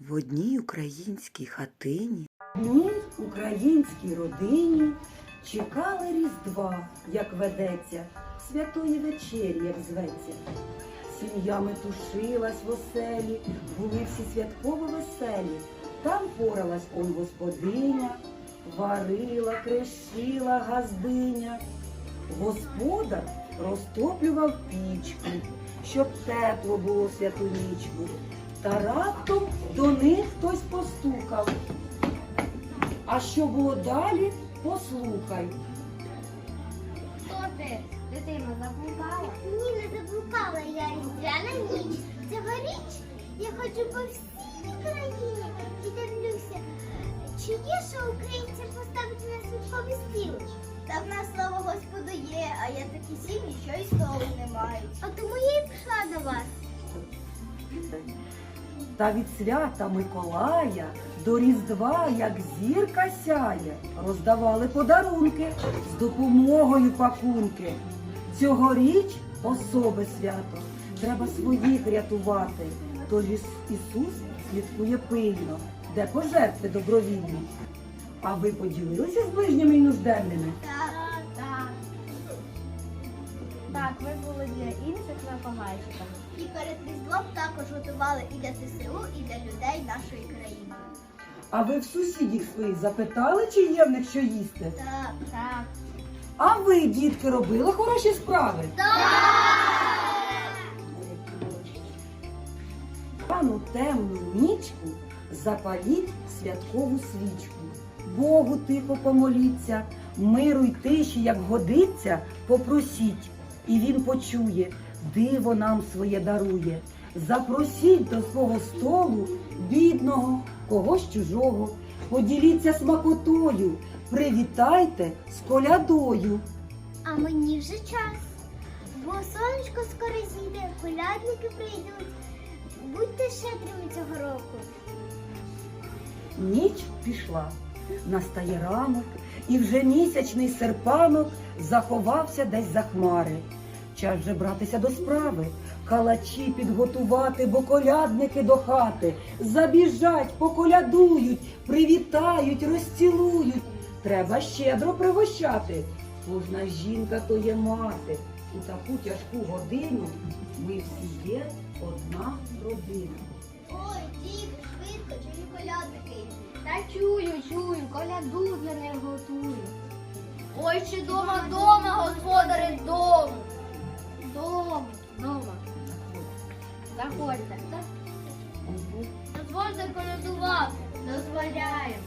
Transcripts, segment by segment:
В одній українській хатині В одній українській родині чекали Різдва, як ведеться, святої вечері, як зветься. Сім'я метушилась в оселі, були всі святково веселі. Там поралась он господиня, варила, крещила газдиня. Господар розтоплював пічку, щоб тепло було святу нічку. Та раптом до них хтось постукав. А що було далі, послухай. Хто ти? Дитина заблукала? Ні, не заблукала я різдвяна ніч. Цьогоріч я ходжу по всій країні і дивлюся, чи є що українцям поставити на святковий стіл. Та в нас слава Господу є, а я такі сім'ї, що і столу не мають. А тому я і прийшла до вас. Та від свята Миколая до Різдва, як зірка сяє, роздавали подарунки з допомогою пакунки. Цьогоріч особе свято, треба своїх рятувати. Тож Іс- Ісус слідкує пильно, де пожертви добровільні. А ви поділилися з ближніми і нужденними? Ви були для інших. І перед Різдвом також готували і для ЗСУ, і для людей нашої країни. А ви в сусідів своїх запитали, чи є в них що їсти? Так, так. А ви, дітки, робили хороші справи? Пану темну нічку запаліть святкову свічку. Богу тихо помоліться, миру й тиші, як годиться, попросіть, і він почує, диво нам своє дарує. Запросіть до свого столу бідного, когось чужого, поділіться смакотою, привітайте з колядою. А мені вже час. Бо сонечко скоро зійде, колядники прийдуть. Будьте щедрими цього року. Ніч пішла, настає ранок, і вже місячний серпанок заховався десь за хмари. Час вже братися до справи, калачі підготувати, бо колядники до хати. Забіжать, поколядують, привітають, розцілують. Треба щедро пригощати. Кожна жінка то є мати. У таку тяжку годину ми всі є одна родина. Ой, діти, швидко, чую колядники. Та чую, чую, коляду для них готую. Ой, чи дома, дома, Заходьте. Дозвольте колядувати. Дозволяємо.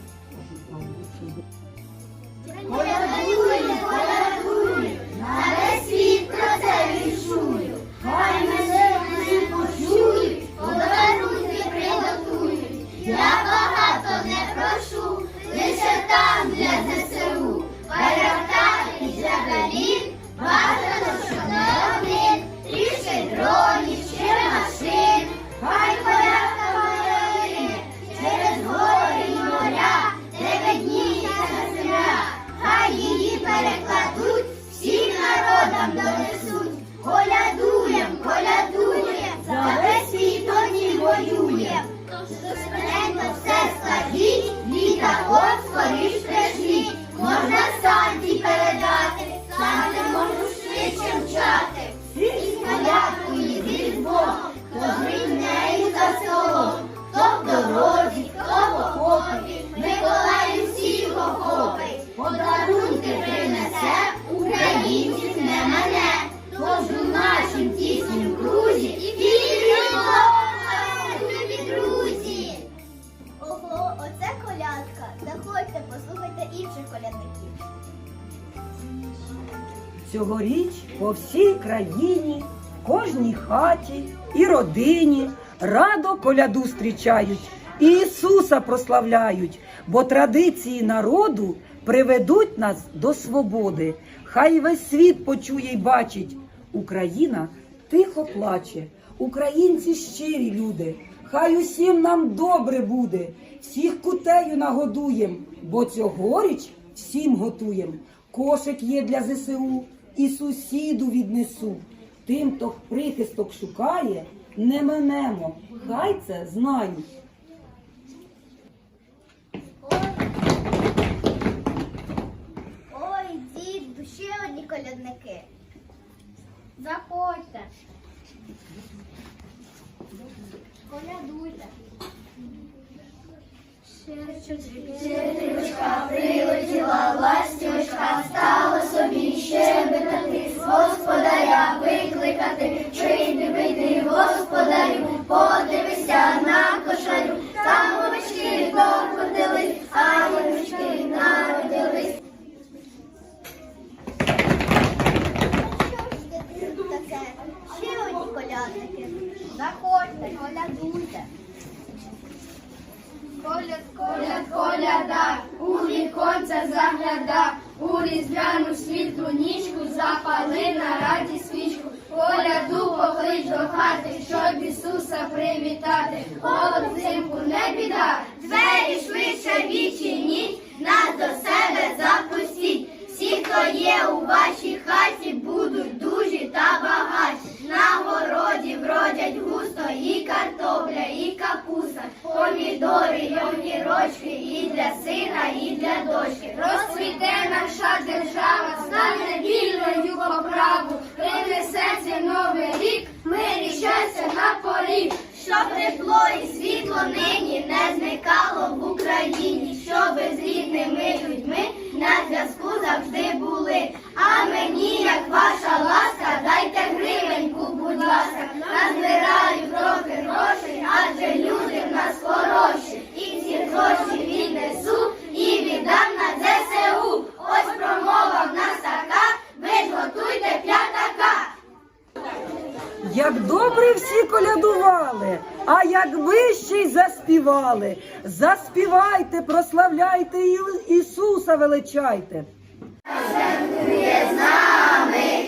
Інших колядників. Цьогоріч по всій країні, в кожній хаті і родині радо коляду зустрічають і Ісуса прославляють, бо традиції народу приведуть нас до свободи. Хай весь світ почує й бачить. Україна тихо плаче, українці щирі люди. Хай усім нам добре буде, всіх кутею нагодуєм, бо цьогоріч всім готуєм. Кошик є для ЗСУ і сусіду віднесу. Тим, хто прихисток шукає, не минемо, хай це знають. Щедрючка прилетіла, ластівочка, стала собі щебетати, господаря викликати, чи не вийди, господарю, подивися на кошарю. сонця загляда, у різдвяну світлу нічку запали на раді свічку, поляду поклич до хати, щоб Ісуса привітати. Голод зимку не біда, двері швидше вічі. всі колядували, а як ще й заспівали, заспівайте, прославляйте Ісуса, величайте. з нами,